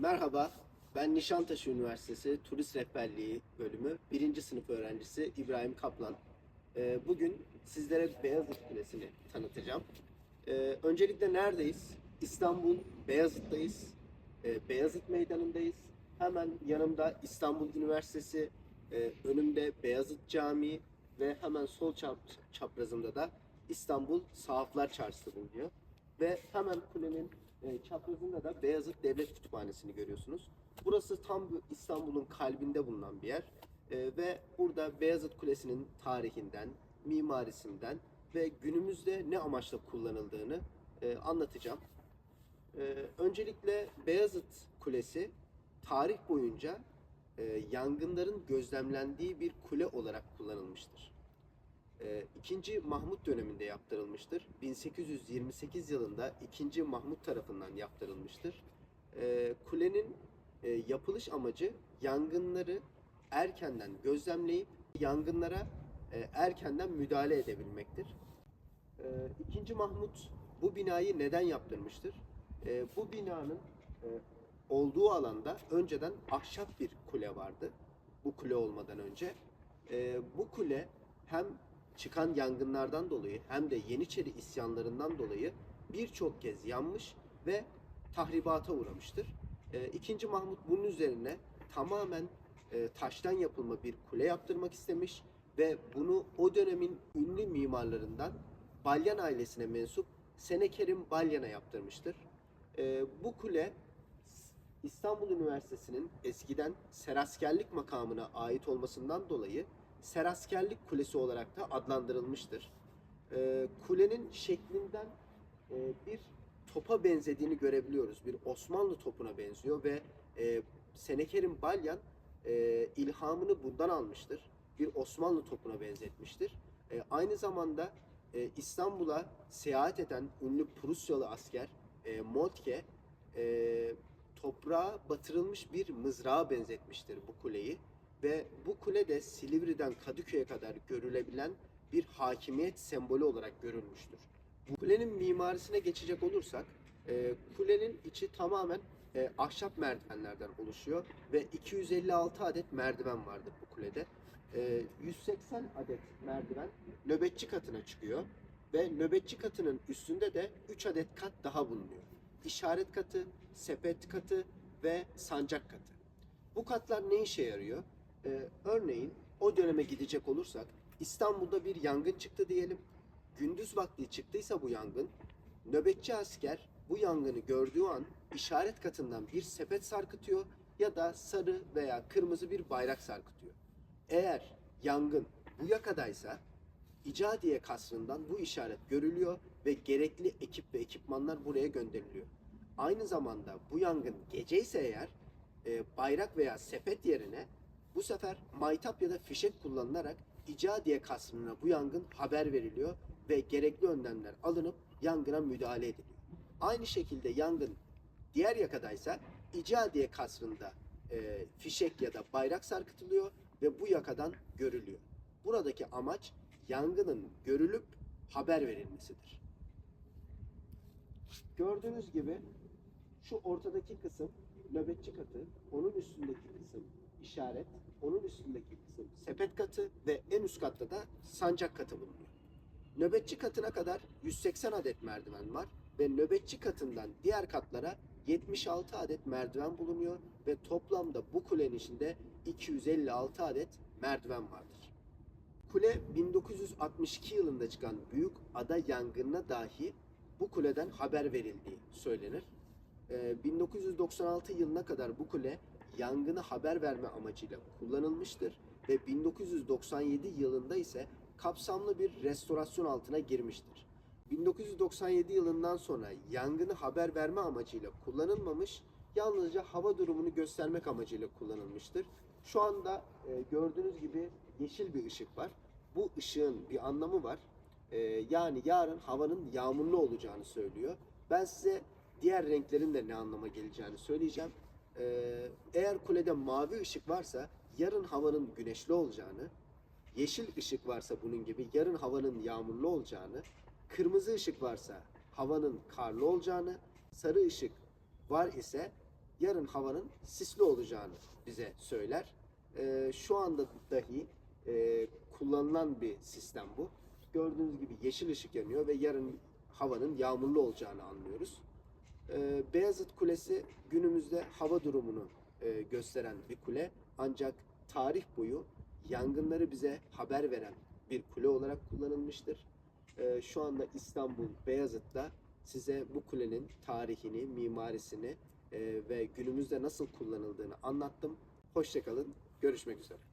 Merhaba, ben Nişantaşı Üniversitesi Turist Rehberliği bölümü 1. sınıf öğrencisi İbrahim Kaplan. Ee, Bugün sizlere Beyazıt Kulesi'ni tanıtacağım. Ee, Öncelikle neredeyiz? İstanbul Beyazıt'tayız. Ee, Beyazıt Meydanı'ndayız. Hemen yanımda İstanbul Üniversitesi, e, önümde Beyazıt Camii ve hemen sol çap, çaprazımda da İstanbul Sahaflar Çarşısı bulunuyor. Ve hemen kulenin e, çaprazında da Beyazıt Devlet Kütüphanesi'ni görüyorsunuz. Burası tam bu İstanbul'un kalbinde bulunan bir yer. E, ve burada Beyazıt Kulesi'nin tarihinden, mimarisinden ve günümüzde ne amaçla kullanıldığını e, anlatacağım. Öncelikle Beyazıt Kulesi tarih boyunca yangınların gözlemlendiği bir kule olarak kullanılmıştır. E, İkinci Mahmut döneminde yaptırılmıştır. 1828 yılında 2. Mahmut tarafından yaptırılmıştır. E, kulenin e, yapılış amacı yangınları erkenden gözlemleyip yangınlara e, erkenden müdahale edebilmektir. E, İkinci Mahmut bu binayı neden yaptırmıştır? Bu binanın e, olduğu alanda önceden ahşap bir kule vardı. Bu kule olmadan önce. Bu kule hem çıkan yangınlardan dolayı hem de Yeniçeri isyanlarından dolayı birçok kez yanmış ve tahribata uğramıştır. E, İkinci Mahmut bunun üzerine tamamen e, taştan yapılma bir kule yaptırmak istemiş ve bunu o dönemin ünlü mimarlarından Balyan ailesine mensup Senekerim Balyan'a yaptırmıştır. E, bu kule İstanbul Üniversitesi'nin eskiden seraskerlik makamına ait olmasından dolayı Seraskerlik Kulesi olarak da adlandırılmıştır. Ee, kulenin şeklinden e, bir topa benzediğini görebiliyoruz. Bir Osmanlı topuna benziyor ve e, Senekerim Balyan e, ilhamını bundan almıştır. Bir Osmanlı topuna benzetmiştir. E, aynı zamanda e, İstanbul'a seyahat eden ünlü Prusyalı asker e, Moltke e, toprağa batırılmış bir mızrağa benzetmiştir bu kuleyi ve bu kule de Silivri'den Kadıköy'e kadar görülebilen bir hakimiyet sembolü olarak görülmüştür. Bu kulenin mimarisine geçecek olursak, e, kulenin içi tamamen e, ahşap merdivenlerden oluşuyor ve 256 adet merdiven vardır bu kulede. E, 180 adet merdiven nöbetçi katına çıkıyor ve nöbetçi katının üstünde de 3 adet kat daha bulunuyor. İşaret katı, sepet katı ve sancak katı. Bu katlar ne işe yarıyor? Ee, örneğin o döneme gidecek olursak İstanbul'da bir yangın çıktı diyelim. Gündüz vakti çıktıysa bu yangın nöbetçi asker bu yangını gördüğü an işaret katından bir sepet sarkıtıyor ya da sarı veya kırmızı bir bayrak sarkıtıyor. Eğer yangın bu yakadaysa İcadiye kasrından bu işaret görülüyor ve gerekli ekip ve ekipmanlar buraya gönderiliyor. Aynı zamanda bu yangın gece ise eğer e, bayrak veya sepet yerine bu sefer maytap ya da fişek kullanılarak İcadiye kasrına bu yangın haber veriliyor ve gerekli önlemler alınıp yangına müdahale ediliyor. Aynı şekilde yangın diğer yakadaysa İcadiye kasrında e, fişek ya da bayrak sarkıtılıyor ve bu yakadan görülüyor. Buradaki amaç yangının görülüp haber verilmesidir. Gördüğünüz gibi şu ortadaki kısım nöbetçi katı, onun üstündeki kısım işaret, onun üstündeki kısım sepet katı ve en üst katta da sancak katı bulunuyor. Nöbetçi katına kadar 180 adet merdiven var ve nöbetçi katından diğer katlara 76 adet merdiven bulunuyor ve toplamda bu kulenin içinde 256 adet merdiven vardır. Kule 1962 yılında çıkan büyük ada yangınına dahi bu kuleden haber verildiği söylenir. Ee, 1996 yılına kadar bu kule yangını haber verme amacıyla kullanılmıştır ve 1997 yılında ise kapsamlı bir restorasyon altına girmiştir. 1997 yılından sonra yangını haber verme amacıyla kullanılmamış, yalnızca hava durumunu göstermek amacıyla kullanılmıştır. Şu anda e, gördüğünüz gibi yeşil bir ışık var. Bu ışığın bir anlamı var. E, yani yarın havanın yağmurlu olacağını söylüyor. Ben size diğer renklerin de ne anlama geleceğini söyleyeceğim. Ee, eğer kulede mavi ışık varsa yarın havanın güneşli olacağını, yeşil ışık varsa bunun gibi yarın havanın yağmurlu olacağını, kırmızı ışık varsa havanın karlı olacağını, sarı ışık var ise yarın havanın sisli olacağını bize söyler. E, şu anda dahi e, kullanılan bir sistem bu. Gördüğünüz gibi yeşil ışık yanıyor ve yarın havanın yağmurlu olacağını anlıyoruz. E, Beyazıt Kulesi günümüzde hava durumunu e, gösteren bir kule ancak tarih boyu yangınları bize haber veren bir kule olarak kullanılmıştır. E, şu anda İstanbul Beyazıt'ta size bu kulenin tarihini, mimarisini e, ve günümüzde nasıl kullanıldığını anlattım. Hoşçakalın, görüşmek üzere.